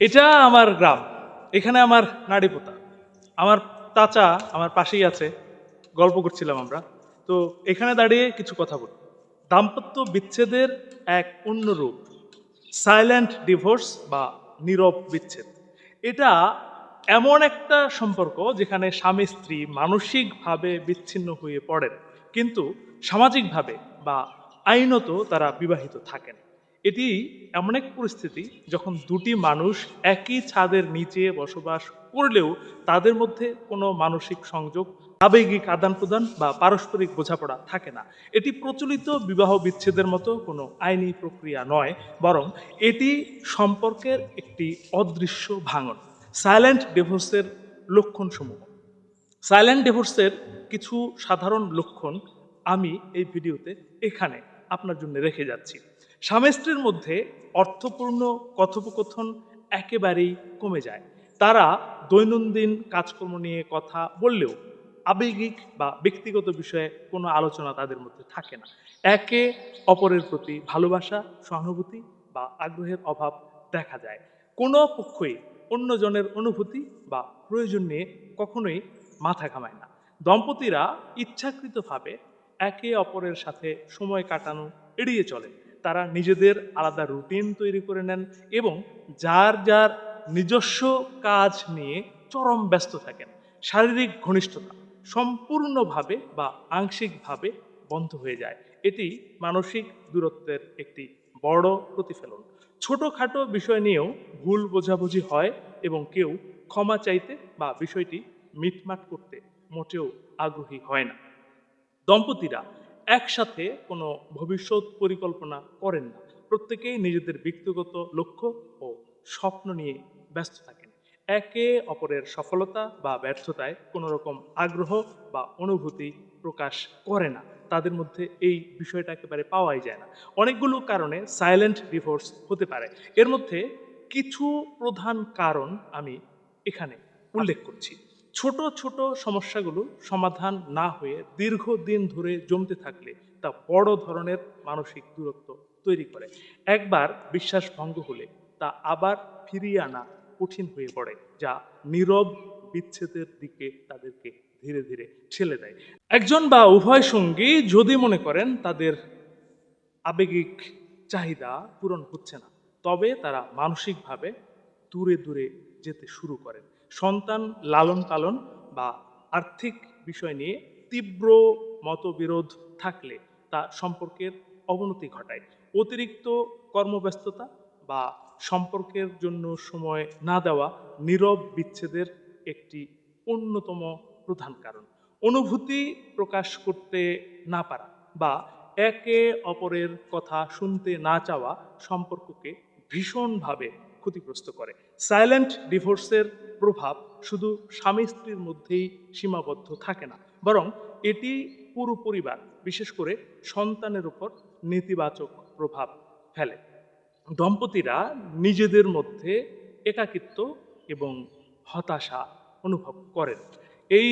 এটা আমার গ্রাম, এখানে আমার নাড়ি পোতা। আমার চাচা আমার পাশেই আছে, গল্প করছিলাম আমরা। তো এখানে দাঁড়িয়ে কিছু কথা বলি। দাম্পত্য বিচ্ছেদের এক অন্য রূপ সাইলেন্ট ডিভোর্স বা নীরব বিচ্ছেদ। এটা এমন একটা সম্পর্ক যেখানে স্বামী স্ত্রী মানসিকভাবে বিচ্ছিন্ন হয়ে পড়েন, কিন্তু সামাজিকভাবে বা আইনত তারা বিবাহিত থাকেন। এটি এমন এক পরিস্থিতি যখন দুটি মানুষ একই ছাদের নিচে বসবাস করলেও তাদের মধ্যে কোনো মানসিক সংযোগ, আবেগিক আদান প্রদান বা পারস্পরিক বোঝাপড়া থাকে না। এটি প্রচলিত বিবাহ বিচ্ছেদের মতো কোনো আইনি প্রক্রিয়া নয়, বরং এটি সম্পর্কের একটি অদৃশ্য ভাঙন। সাইলেন্ট ডিভোর্সের লক্ষণসমূহ। সাইলেন্ট ডিভোর্সের কিছু সাধারণ লক্ষণ আমি এই ভিডিওতে এখানে আপনার জন্য রেখে যাচ্ছি। স্বামী স্ত্রীর মধ্যে অর্থপূর্ণ কথোপকথন একেবারেই কমে যায়। তারা দৈনন্দিন কাজকর্ম নিয়ে কথা বললেও আবেগিক বা ব্যক্তিগত বিষয়ে কোনো আলোচনা তাদের মধ্যে থাকে না। একে অপরের প্রতি ভালোবাসা, সহানুভূতি বা আগ্রহের অভাব দেখা যায়। কোনো পক্ষই অন্যজনের অনুভূতি বা প্রয়োজন নিয়ে কখনোই মাথা ঘামায় না। দম্পতিরা ইচ্ছাকৃতভাবে একে অপরের সাথে সময় কাটানো, এড়িয়ে চলে। তারা নিজেদের আলাদা রুটিন তৈরি করে নেন এবং যার যার নিজস্ব কাজ নিয়ে চরম ব্যস্ত থাকেন। শারীরিক ঘনিষ্ঠতা সম্পূর্ণভাবে বা আংশিকভাবে বন্ধ হয়ে যায়। এটি মানসিক দূরত্বের একটি বড় প্রতিফলন। ছোটোখাটো বিষয় নিয়েও ভুল বোঝাবুঝি হয় এবং কেউ ক্ষমা চাইতে বা বিষয়টি মিটমাট করতে মোটেও আগ্রহী হয় না। দম্পতিরা একসাথে কোনো ভবিষ্যৎ পরিকল্পনা করেন না। প্রত্যেকেই নিজেদের ব্যক্তিগত লক্ষ্য ও স্বপ্ন নিয়ে ব্যস্ত থাকেন। একে অপরের সফলতা বা ব্যর্থতায় কোনো রকম আগ্রহ বা অনুভূতি প্রকাশ করে না। তাদের মধ্যে এই বিষয়টা একেবারে পাওয়াই যায় না। অনেকগুলো কারণে সাইলেন্ট ডিভোর্স হতে পারে। এর মধ্যে কিছু প্রধান কারণ আমি এখানে উল্লেখ করছি। ছোট ছোট সমস্যাগুলো সমাধান না হয়ে দীর্ঘদিন ধরে জমতে থাকলে তা বড় ধরনের মানসিক দূরত্ব তৈরি করে। একবার বিশ্বাস ভঙ্গ হলে তা আবার ফিরিয়ে আনা কঠিন হয়ে পড়ে, যা নীরব বিচ্ছেদের দিকে তাদেরকে ধীরে ধীরে ঠেলে দেয়। একজন বা উভয় সঙ্গী যদি মনে করেন তাদের আবেগিক চাহিদা পূরণ হচ্ছে না, তবে তারা মানসিকভাবে দূরে দূরে যেতে শুরু করেন। সন্তান লালন পালন বা আর্থিক বিষয় নিয়ে তীব্র মতবিরোধ থাকলে তা সম্পর্কের অবনতি ঘটায়। অতিরিক্ত কর্মব্যস্ততা বা সম্পর্কের জন্য সময় না দেওয়া নীরব বিচ্ছেদের একটি অন্যতম প্রধান কারণ। অনুভূতি প্রকাশ করতে না পারা বা একে অপরের কথা শুনতে না চাওয়া সম্পর্ককে ভীষণভাবে ক্ষতিগ্রস্ত করে। সাইলেন্ট ডিভোর্সের প্রভাব শুধু স্বামী স্ত্রীর মধ্যেই সীমাবদ্ধ থাকে না, বরং এটি পুরো পরিবার, বিশেষ করে সন্তানের উপর নেতিবাচক প্রভাব ফেলে। দম্পতিরা নিজেদের মধ্যে একাকিত্ব এবং হতাশা অনুভব করেন। এই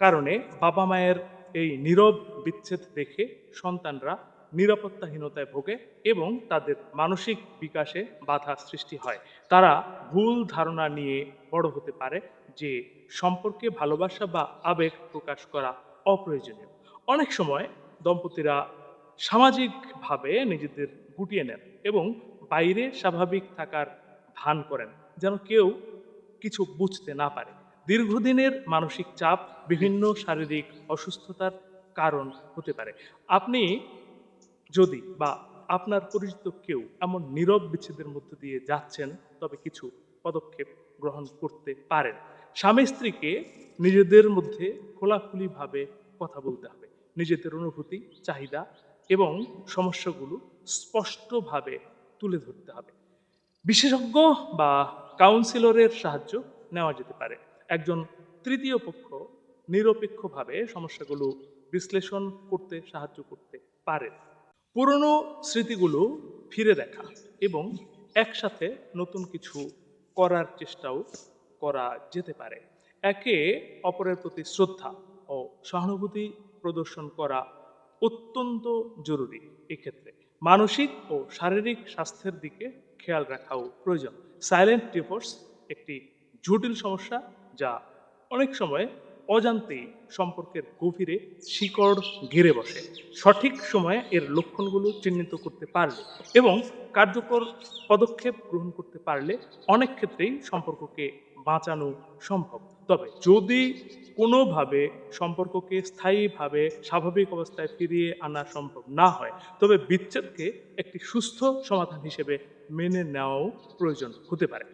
কারণে বাবা মায়ের এই নীরব বিচ্ছেদ দেখে সন্তানরা নিরাপত্তাহীনতায় ভোগে এবং তাদের মানসিক বিকাশে বাধা সৃষ্টি হয়। তারা ভুল ধারণা নিয়ে বড় হতে পারে যে সম্পর্কে ভালোবাসা বা আবেগ প্রকাশ করা অপ্রয়োজনীয়। অনেক সময় দম্পতিরা সামাজিকভাবে নিজেদের গুটিয়ে নেন এবং বাইরে স্বাভাবিক থাকার ভান করেন যেন কেউ কিছু বুঝতে না পারে। দীর্ঘদিনের মানসিক চাপ বিভিন্ন শারীরিক অসুস্থতার কারণ হতে পারে। আপনি যদি বা আপনার পরিচিত কেউ এমন নীরব বিচ্ছেদের মধ্যে দিয়ে যাচ্ছেন, তবে কিছু পদক্ষেপ গ্রহণ করতে পারেন। স্বামী স্ত্রীকে নিজেদের মধ্যে খোলাখুলিভাবে কথা বলতে হবে। নিজেদের অনুভূতি, চাহিদা এবং সমস্যাগুলো স্পষ্টভাবে তুলে ধরতে হবে। বিশেষজ্ঞ বা কাউন্সিলরের সাহায্য নেওয়া যেতে পারে। একজন তৃতীয় পক্ষ নিরপেক্ষভাবে সমস্যাগুলো বিশ্লেষণ করতে সাহায্য করতে পারে পুরনো স্মৃতিগুলো ফিরে দেখা এবং একসাথে নতুন কিছু করার চেষ্টাও করা যেতে পারে। একে অপরের প্রতি শ্রদ্ধা ও সহানুভূতি প্রদর্শন করা অত্যন্ত জরুরি এক্ষেত্রে। মানসিক ও শারীরিক স্বাস্থ্যের দিকে খেয়াল রাখাও প্রয়োজন। সাইলেন্ট ডিভোর্স একটি জটিল সমস্যা যা অনেক সময় অজান্তেই সম্পর্কের গভীরে শিকড় ঘিরে বসে। সঠিক সময়ে এর লক্ষণগুলো চিহ্নিত করতে পারলে এবং কার্যকর পদক্ষেপ গ্রহণ করতে পারলে অনেক ক্ষেত্রেই সম্পর্ককে বাঁচানো সম্ভব। তবে যদি কোনোভাবে সম্পর্ককে স্থায়ীভাবে স্বাভাবিক অবস্থায় ফিরিয়ে আনা সম্ভব না হয়, তবে বিচ্ছেদকে একটি সুস্থ সমাধান হিসেবে মেনে নেওয়াও প্রয়োজন হতে পারে।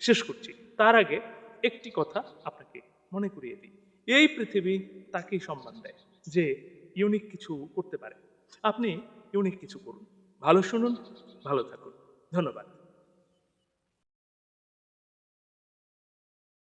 শেষ করছি। তার আগে একটি কথা আপনাকে মনে করিয়ে দিই। এই পৃথিবী তাকেই সম্মান দেয় যে ইউনিক কিছু করতে পারে। আপনি ইউনিক কিছু করুন। ভালো শুনুন, ভালো থাকুন। ধন্যবাদ।